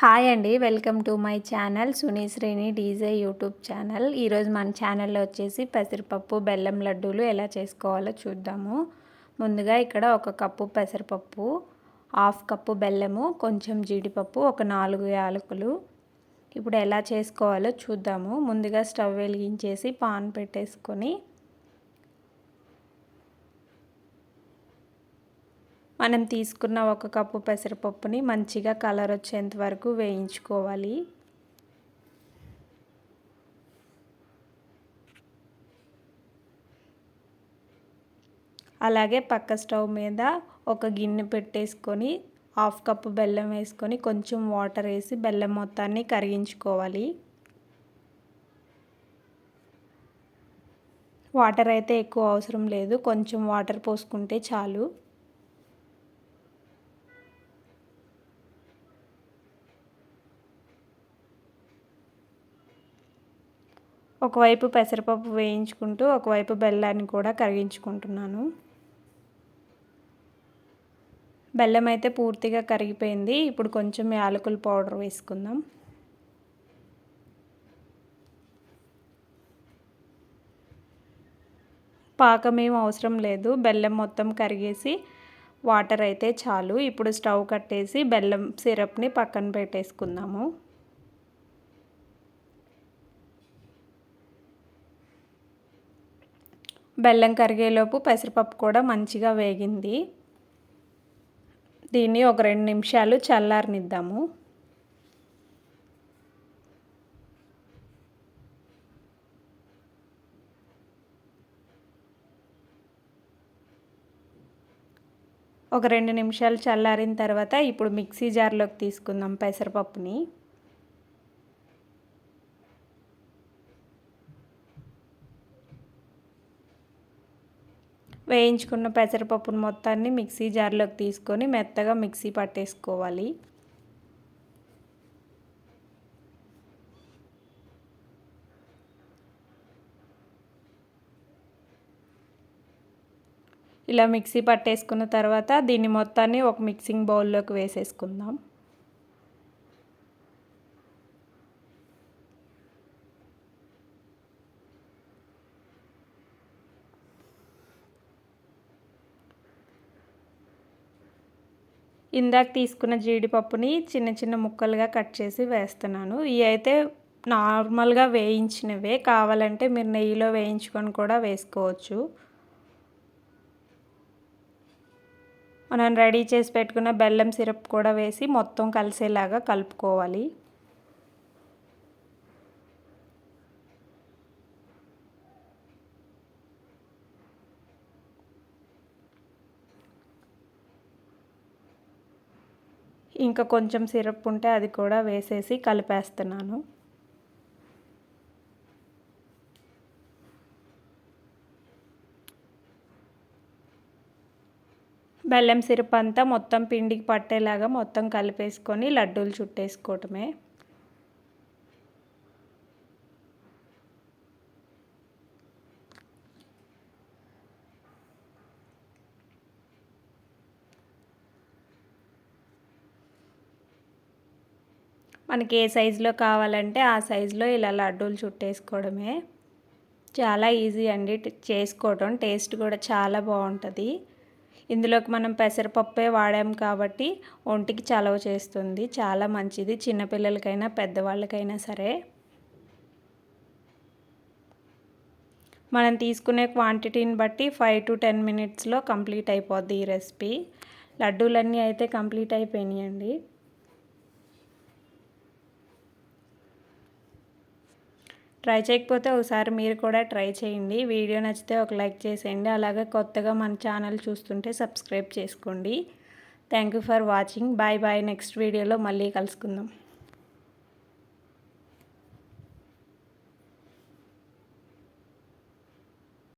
Hi అండి welcome to my channel Sunishreni DJ YouTube channel. ఈరోజు మన ఛానల్లో వచ్చేసి పెసరపప్పు బెల్లం లడ్డూలు ఎలా చేసుకోవాలో చూద్దాము. ముందుగా ఇక్కడ ఒక కప్పు పెసరపప్పు హాఫ్ కప్పు బెల్లము కొంచెం జీడిపప్పు ఒక నాలుగు యాలకులు. ఇప్పుడు ఎలా చేసుకోవాలో చూద్దాము. ముందుగా స్టవ్ వెలిగించేసి పాన్ పెట్టేసుకొని మనం తీసుకున్న ఒక కప్పు పెసరపప్పుని మంచిగా కలర్ వచ్చేంత వరకు వేయించుకోవాలి. అలాగే పక్క స్టవ్ మీద ఒక గిన్నె పెట్టేసుకొని హాఫ్ కప్పు బెల్లం వేసుకొని కొంచెం వాటర్ వేసి బెల్లం మొత్తాన్ని కరిగించుకోవాలి. వాటర్ అయితే ఎక్కువ అవసరం లేదు కొంచెం వాటర్ పోసుకుంటే చాలు. ఒకవైపు పెసరపప్పు వేయించుకుంటూ ఒకవైపు బెల్లాన్ని కూడా కరిగించుకుంటున్నాను. బెల్లం అయితే పూర్తిగా కరిగిపోయింది. ఇప్పుడు కొంచెం యాలకుల పౌడర్ వేసుకుందాం. పాకం ఏం అవసరం లేదు. బెల్లం మొత్తం కరిగేసి వాటర్ అయితే చాలు. ఇప్పుడు స్టవ్ కట్టేసి బెల్లం సిరప్ని పక్కన పెట్టేసుకుందాము. బెల్లం కరిగేలోపు పెసరపప్పు కూడా మంచిగా వేగింది. దీన్ని ఒక రెండు నిమిషాలు చల్లారనిద్దాము. ఒక రెండు నిమిషాలు చల్లారిన తర్వాత ఇప్పుడు మిక్సీ జార్లోకి తీసుకుందాం పెసరపప్పుని. వేయించుకున్న పెసరపప్పును మొత్తాన్ని మిక్సీ జార్లోకి తీసుకొని మెత్తగా మిక్సీ పట్టేసుకోవాలి. ఇలా మిక్సీ పట్టేసుకున్న తర్వాత దీన్ని మొత్తాన్ని ఒక మిక్సింగ్ బౌల్లోకి వేసేసుకుందాం. ఇందాక తీసుకున్న జీడిపప్పుని చిన్న చిన్న ముక్కలుగా కట్ చేసి వేస్తున్నాను. ఇవి అయితే నార్మల్గా వేయించినవే. కావాలంటే మీరు నెయ్యిలో వేయించుకొని కూడా వేసుకోవచ్చు. మనం రెడీ చేసి పెట్టుకున్న బెల్లం సిరప్ కూడా వేసి మొత్తం కలిసేలాగా కలుపుకోవాలి. ఇంకా కొంచెం సిరప్ ఉంటే అది కూడా వేసేసి కలిపేస్తున్నాను. బెల్లం సిరప్ అంతా మొత్తం పిండికి పట్టేలాగా మొత్తం కలిపేసుకొని లడ్డూలు చుట్టేసుకోవటమే. మనకి ఏ సైజులో కావాలంటే ఆ సైజులో ఇలా లడ్డూలు చుట్టేసుకోవడమే. చాలా ఈజీ అండి చేసుకోవడం. టేస్ట్ కూడా చాలా బాగుంటుంది. ఇందులోకి మనం పెసరపప్పే వాడాం కాబట్టి ఒంటికి చలవ చేస్తుంది. చాలా మంచిది. చిన్నపిల్లలకైనా పెద్దవాళ్ళకైనా సరే. మనం తీసుకునే క్వాంటిటీని బట్టి ఫైవ్ టు టెన్ మినిట్స్లో కంప్లీట్ అయిపోద్ది ఈ రెసిపీ. లడ్డూలన్నీ అయితే కంప్లీట్ అయిపోయినాయండి. ట్రై చేయకపోతే ఒకసారి మీరు కూడా ట్రై చేయండి. వీడియో నచ్చితే ఒక లైక్ చేసేయండి. అలాగే కొత్తగా మన ఛానల్ చూస్తుంటే సబ్స్క్రైబ్ చేసుకోండి. Thank you for watching. Bye bye. Next వీడియోలో మళ్ళీ కలుసుకుందాం.